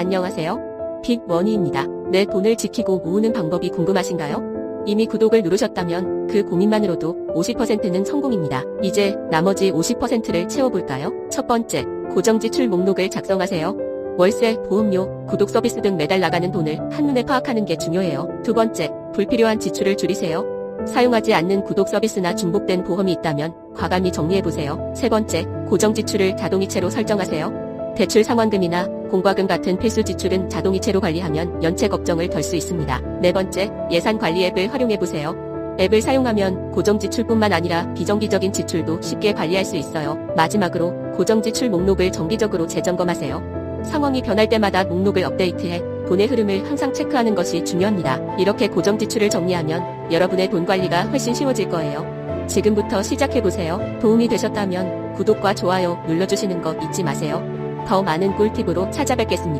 안녕하세요. 빅머니입니다. 내 돈을 지키고 모으는 방법이 궁금하신가요? 이미 구독을 누르셨다면 그 고민만으로도 50%는 성공입니다. 이제 나머지 50%를 채워볼까요? 첫 번째, 고정지출 목록을 작성하세요. 월세, 보험료, 구독 서비스 등 매달 나가는 돈을 한눈에 파악하는 게 중요해요. 두 번째, 불필요한 지출을 줄이세요. 사용하지 않는 구독 서비스나 중복된 보험이 있다면 과감히 정리해보세요. 세 번째, 고정 지출을 자동이체로 설정하세요. 대출 상환금이나 공과금 같은 필수 지출은 자동이체로 관리하면 연체 걱정을 덜 수 있습니다. 네 번째, 예산 관리 앱을 활용해 보세요. 앱을 사용하면 고정 지출뿐만 아니라 비정기적인 지출도 쉽게 관리할 수 있어요. 마지막으로 고정 지출 목록을 정기적으로 재점검하세요. 상황이 변할 때마다 목록을 업데이트해 돈의 흐름을 항상 체크하는 것이 중요합니다. 이렇게 고정 지출을 정리하면 여러분의 돈 관리가 훨씬 쉬워질 거예요. 지금부터 시작해보세요. 도움이 되셨다면 구독과 좋아요 눌러주시는 거 잊지 마세요. 더 많은 꿀팁으로 찾아뵙겠습니다.